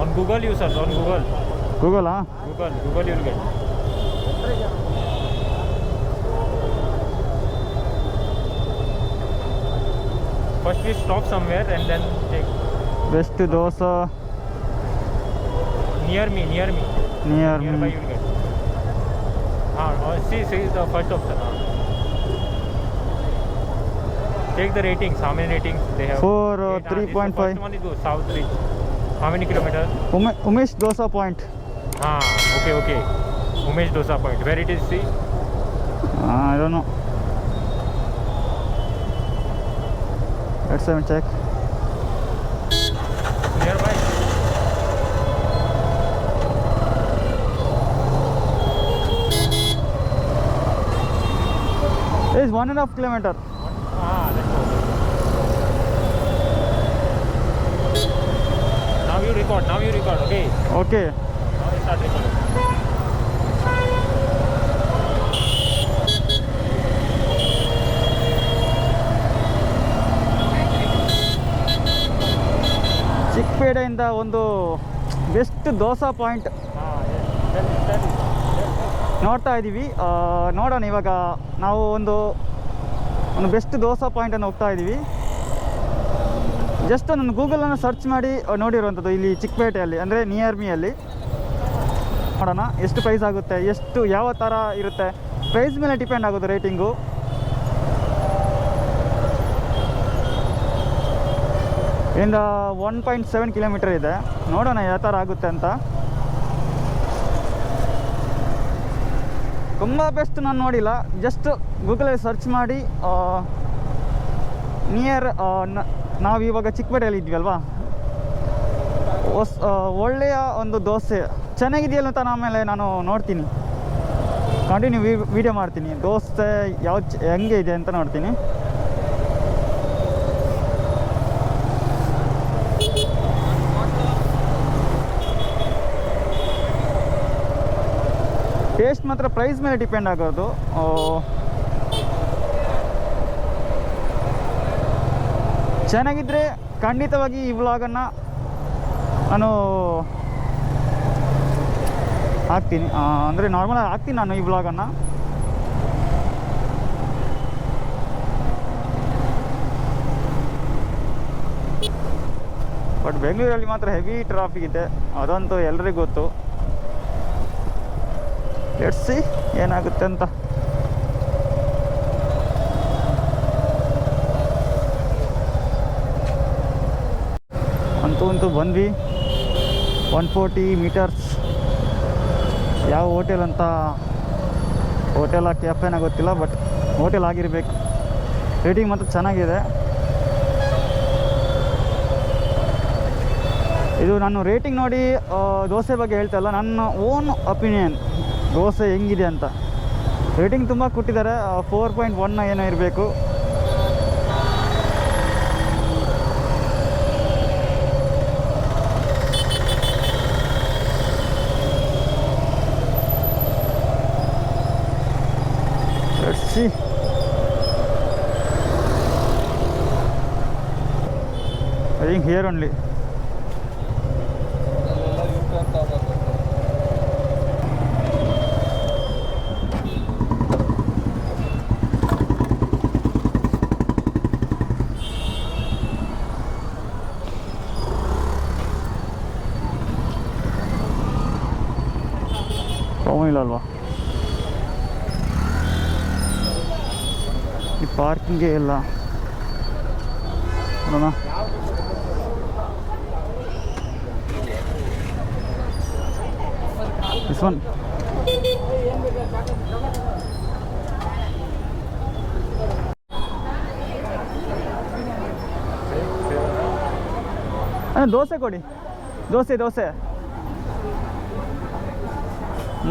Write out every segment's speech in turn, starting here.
On Google you search, on Google. Google, huh? Google, Google you'll get. First we stop somewhere and then take. West to Dosa. Near me, near me. Near Nearby me. you'll get. Ah, see, see is the first option. Ah. Take the ratings, how many ratings they have. 4 or 3.5. First one is good, South Ridge. How many kilometre उमे, Umesh dosa point हाँ okay okay Umesh dosa point where it is see I don't know let's have check nearby is one and a half kilometer. now you record now you record okay? Okay. Now you ಒಂದು best dosa point ನೋಡ್ತಾ ಇದ್ದೀವಿ. ನೋಡೋಣ ಇವಾಗ ನಾವು ಒಂದು ಒಂದು best dosa ಪಾಯಿಂಟನ್ನು ಹೋಗ್ತಾ ಇದ್ದೀವಿ. ಜಸ್ಟ್ ನಾನು ಗೂಗಲನ್ನು ಸರ್ಚ್ ಮಾಡಿ ನೋಡಿರುವಂಥದ್ದು ಇಲ್ಲಿ ಚಿಕ್ಕಪೇಟೆಯಲ್ಲಿ, ಅಂದರೆ ನಿಯರ್ ಮಿಯಲ್ಲಿ ನೋಡೋಣ, ಎಷ್ಟು ಪ್ರೈಸ್ ಆಗುತ್ತೆ, ಎಷ್ಟು, ಯಾವ ಥರ ಇರುತ್ತೆ. ಪ್ರೈಸ್ ಮೇಲೆ ಡಿಪೆಂಡ್ ಆಗೋದು ರೇಟಿಂಗು ಇಂದ ಒನ್ ಪಾಯಿಂಟ್ ಸೆವೆನ್ ಕಿಲೋಮೀಟರ್ ಇದೆ. ನೋಡೋಣ ಯಾವ ಥರ ಆಗುತ್ತೆ ಅಂತ. ತುಂಬ ಬೆಸ್ಟ್ ನಾನು ನೋಡಿಲ್ಲ. ಜಸ್ಟ್ ಗೂಗಲಲ್ಲಿ ಸರ್ಚ್ ಮಾಡಿ ನಿಯರ್ ನಾವು ಇವಾಗ ಚಿಕ್ಕಪೇಟೆಯಲ್ಲಿ ಇದ್ವಿ ಹೊಸ್ ಒಳ್ಳೆಯ ಒಂದು ದೋಸೆ. ಚೆನ್ನಾಗಿದೆಯಲ್ಲ ಅಂತ ಆಮೇಲೆ ನಾನು ನೋಡ್ತೀನಿ. ಕಂಟಿನ್ಯೂ ವಿಡಿಯೋ ಮಾಡ್ತೀನಿ. ದೋಸೆ ಯಾವ ಹೆಂಗೆ ಇದೆ ಅಂತ ನೋಡ್ತೀನಿ. ಟೇಸ್ಟ್ ಮಾತ್ರ ಪ್ರೈಸ್ ಮೇಲೆ ಡಿಪೆಂಡ್ ಆಗೋದು. ಚೆನ್ನಾಗಿದ್ದರೆ ಖಂಡಿತವಾಗಿ ಈ ವ್ಲಾಗನ್ನು ನಾನು ಹಾಕ್ತೀನಿ. ಅಂದರೆ ನಾರ್ಮಲಾಗಿ ಹಾಕ್ತೀನಿ ನಾನು ಈ ವ್ಲಾಗನ್ನು ಬಟ್ ಬೆಂಗಳೂರಲ್ಲಿ ಮಾತ್ರ ಹೆವಿ ಟ್ರಾಫಿಕ್ ಇದೆ. ಅದಂತೂ ಎಲ್ರಿಗೂ ಗೊತ್ತು. ಸಿ ಏನಾಗುತ್ತೆ ಅಂತ. ಅಂತೂ ಅಂತೂ ಬಂದ್ವಿ. ಒನ್ ಫೋರ್ಟಿ ಮೀಟರ್ಸ್ ಯಾವ ಹೋಟೆಲ್ ಅಂತ ಹೋಟೆಲ್ ಕ್ಯಾಫೆನ ಗೊತ್ತಿಲ್ಲ ಬಟ್ ಹೋಟೆಲ್ ಆಗಿರಬೇಕು. ರೇಟಿಂಗ್ ಮಾತ್ರ ಚೆನ್ನಾಗಿದೆ. ಇದು ನಾನು ರೇಟಿಂಗ್ ನೋಡಿ ದೋಸೆ ಬಗ್ಗೆ ಹೇಳ್ತಾ ಇಲ್ಲ, ನನ್ನ ಓನ್ ಒಪಿನಿಯನ್ ದೋಸೆ ಹೆಂಗಿದೆ ಅಂತ. ರೇಟಿಂಗ್ ತುಂಬ ಕೊಟ್ಟಿದ್ದಾರೆ ಫೋರ್ ಪಾಯಿಂಟ್ ಒನ್ ಏನೋ ಇರಬೇಕು. ಹಿಯರ್ ಓನ್ಲಿ ಇಲ್ಲ ಅಲ್ವಾ? ಈ ಪಾರ್ಕಿಂಗೇ ಇಲ್ಲ. ನೋಡೋಣ. ದಿಸ್ ಒನ್ ದೋಸೆ ಕೊಡಿ. ದೋಸೆ ದೋಸೆ.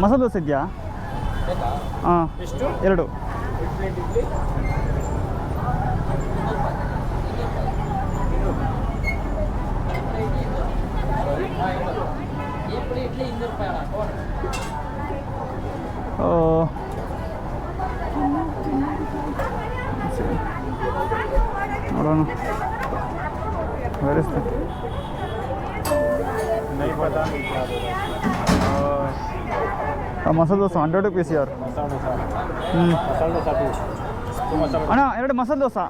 ಮಸಾಲೆ ದೋಸೆ ಇದೆಯಾ? ಹಾಂ ಎರಡು. ನೋಡೋಣ ವೆರಿ नहीं पता नहीं क्या बोला ಮಸಾಲೆ ದೋಸೆ ಹಂಡ್ರೆಡ್ ರುಪೀಸ್ ಯಾರು मसाला डोसा ಹ್ಞೂ मसाला डोसा टू टू मसाला ಅಣ್ಣ ಎರಡು ಮಸಾಲೆ ದೋಸೆ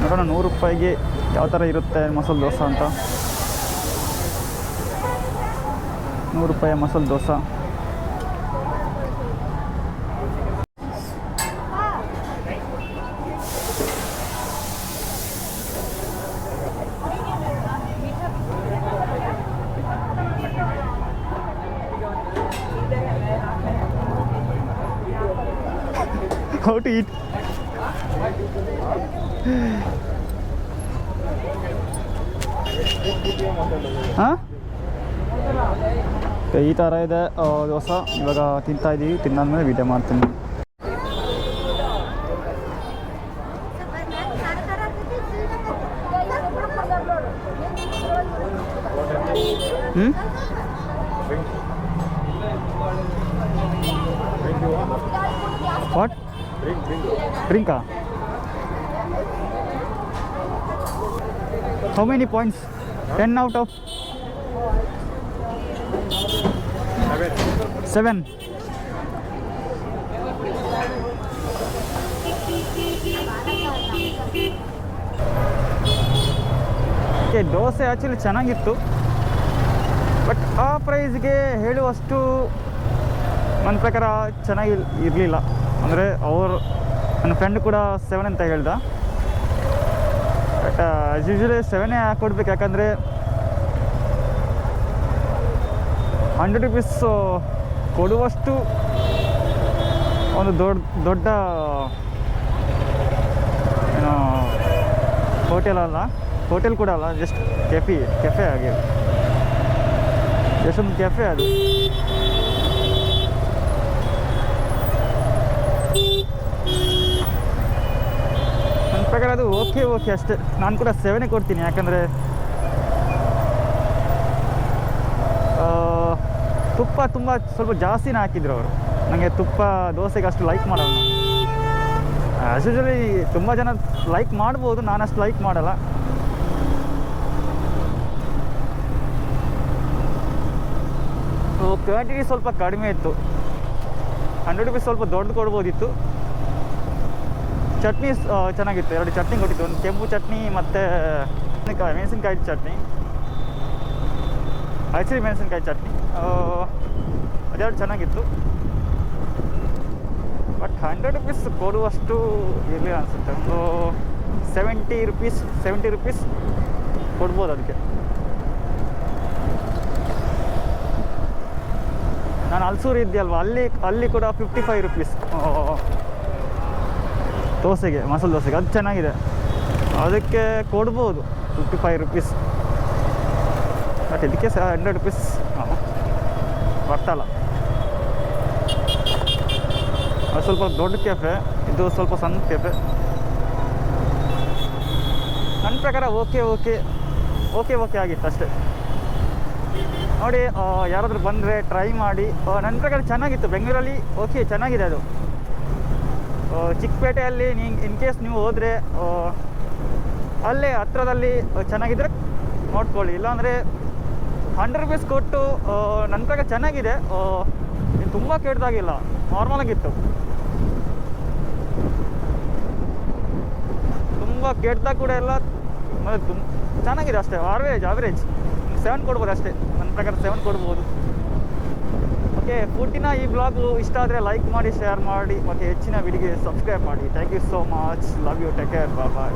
ನೋಡೋಣ ನೂರು ರೂಪಾಯಿಗೆ ಯಾವ ಥರ ಇರುತ್ತೆ ಮಸಾಲೆ ದೋಸೆ ಅಂತ ನೂರು ರೂಪಾಯಿ masala dosa how to eat. ಹಾಂ ಈ ಥರ ಇದೆ. ದೋಸ. ಇವಾಗ ತಿಂತಾ ಇದ್ದೀವಿ ಮೇಲೆ ವಿಡಿಯೋ ಮಾಡ್ತೀನಿ. ಹ್ಞೂ what Rinka. How many points? Huh? 10 out of? 7. 7. Dosa actually ಚೆನ್ನಾಗಿತ್ತು ಬಟ್ ಆ ಪ್ರೈಸ್ಗೆ ಹೇಳುವಷ್ಟು ನನ್ನ ಪ್ರಕಾರ ಚೆನ್ನಾಗಿ ಇರಲಿಲ್ಲ ಅಂದರೆ ಅವರು ನನ್ನ ಫ್ರೆಂಡ್ ಕೂಡ ಸೆವೆನ್ ಅಂತ ಹೇಳ್ದ. ಬಟ್ ಆಸ್ ಯೂಶ್ವಲಿ ಸೆವೆನೇ ಹಾಕೊಡ್ಬೇಕು, ಯಾಕಂದರೆ ಹಂಡ್ರೆಡ್ ರುಪೀಸ್ ಕೊಡುವಷ್ಟು ಒಂದು ದೊಡ್ಡ ದೊಡ್ಡ, ಏನೋ ಹೋಟೆಲ್ ಅಲ್ಲ. ಹೋಟೆಲ್ ಕೂಡ ಅಲ್ಲ ಜಸ್ಟ್ ಕೆಫಿ ಕೆಫೆ ಆಗಿದೆ ಎಷ್ಟೊಂದು ಕೆಫೆ ಅದು. ಪ್ರಕಾರ ಅದು ಓಕೆ ಓಕೆ ಅಷ್ಟೇ. ನಾನು ಕೂಡ ಸೆವೆನೇ ಕೊಡ್ತೀನಿ, ಯಾಕಂದರೆ ತುಪ್ಪ ತುಂಬ ಸ್ವಲ್ಪ ಜಾಸ್ತಿನೇ ಹಾಕಿದ್ರು ಅವರು. ನನಗೆ ತುಪ್ಪ, ದೋಸೆಗೆ ಅಷ್ಟು ಲೈಕ್ ಮಾಡೋಣ ಆ್ಯಸ್ ಯೂಶಲಿ ತುಂಬ ಜನ ಲೈಕ್ ಮಾಡ್ಬೋದು ನಾನು ಅಷ್ಟು ಲೈಕ್ ಮಾಡಲ್ಲ ಕ್ವಾಂಟಿಟಿ ಸ್ವಲ್ಪ ಕಡಿಮೆ ಇತ್ತು. ಹಂಡ್ರೆಡ್ ರುಪೀಸ್ ಸ್ವಲ್ಪ ದೊಡ್ಡದು ಕೊಡ್ಬೋದಿತ್ತು. ಚಟ್ನಿ ಚೆನ್ನಾಗಿತ್ತು. ಎರಡು ಚಟ್ನಿ ಕೊಟ್ಟಿತ್ತು ಒಂದು ಕೆಂಪು ಚಟ್ನಿ ಮತ್ತು, ಮೆಣಸಿನಕಾಯಿ ಚಟ್ನಿ. ಹಸಿರು ಮೆಣಸಿನ್ಕಾಯಿ ಚಟ್ನಿ. ಅದೆರಡು ಚೆನ್ನಾಗಿತ್ತು. ಬಟ್ ಹಂಡ್ರೆಡ್ ರುಪೀಸ್ ಕೊಡುವಷ್ಟು ಇರಲಿಲ್ಲ ಅನಿಸುತ್ತೆ. ಒಂದು ಸೆವೆಂಟಿ ರುಪೀಸ್ ಸೆವೆಂಟಿ ರುಪೀಸ್ ಕೊಡ್ಬೋದು ಅದಕ್ಕೆ. ನಾನು ಅಲ್ಸೂರು ಇದೆಯಲ್ವ ಅಲ್ಲಿ ಅಲ್ಲಿ ಕೂಡ ಫಿಫ್ಟಿ ಫೈವ್ ರುಪೀಸ್ ದೋಸೆಗೆ, ಮಸಾಲೆ ದೋಸೆಗೆ. ಅದು ಚೆನ್ನಾಗಿದೆ. ಅದಕ್ಕೆ ಕೊಡ್ಬೋದು. ಫಿಫ್ಟಿ ಫೈವ್ ರುಪೀಸ್ ಬಟ್ ಇದಕ್ಕೆ ಸಹ ಹಂಡ್ರೆಡ್ ರುಪೀಸ್ ಬರ್ತಲ್ಲ. ಅದು ಸ್ವಲ್ಪ ದೊಡ್ಡ ಕೆಫೆ ಇದು ಸ್ವಲ್ಪ ಸಣ್ಣ ಕೆಫೆ ನನ್ನ ಪ್ರಕಾರ ಓಕೆ ಓಕೆ ಓಕೆ ಓಕೆ ಆಗಿತ್ತು ಅಷ್ಟೇ. ನೋಡಿ ಯಾರಾದರೂ ಬಂದರೆ ಟ್ರೈ ಮಾಡಿ. ನನ್ನ ಪ್ರಕಾರ ಚೆನ್ನಾಗಿತ್ತು. ಬೆಂಗಳೂರಲ್ಲಿ ಓಕೆ ಚೆನ್ನಾಗಿದೆ ಅದು. ಚಿಕ್ಕಪೇಟೆಯಲ್ಲಿ ಇನ್ ಕೇಸ್ ನೀವು ಹೋದರೆ ಅಲ್ಲೇ ಹತ್ರದಲ್ಲಿ ಚೆನ್ನಾಗಿದ್ರೆ ನೋಡ್ಕೊಳ್ಳಿ. ಇಲ್ಲಾಂದರೆ ಹಂಡ್ರೆಡ್ ರುಪೀಸ್ ಕೊಟ್ಟು ನನ್ನ ಪ್ರಕಾರ ಚೆನ್ನಾಗಿದೆ ತುಂಬ ಕೆಟ್ಟದಾಗಿಲ್ಲ. ನಾರ್ಮಲ್ ಆಗಿತ್ತು. ತುಂಬ ಕೆಟ್ಟದಾಗ ಕೂಡ ಎಲ್ಲ ಚೆನ್ನಾಗಿದೆ ಅಷ್ಟೇ ಆವ್ರೇಜ್ ಆವ್ರೇಜ್ ಸೆವೆನ್ ಕೊಡ್ಬೋದು ಅಷ್ಟೇ. ನನ್ನ ಪ್ರಕಾರ ಸೆವೆನ್ ಕೊಡ್ಬೋದು. ಓಕೆ, ಫುಡ್ಡಿನ ಈ ಬ್ಲಾಗು ಇಷ್ಟ ಆದರೆ ಲೈಕ್ ಮಾಡಿ ಶೇರ್ ಮಾಡಿ, ಮತ್ತು ಹೆಚ್ಚಿನ ವಿಡಿಯೋಗೆ ಸಬ್ಸ್ಕ್ರೈಬ್ ಮಾಡಿ. Thank you so much love you take care bye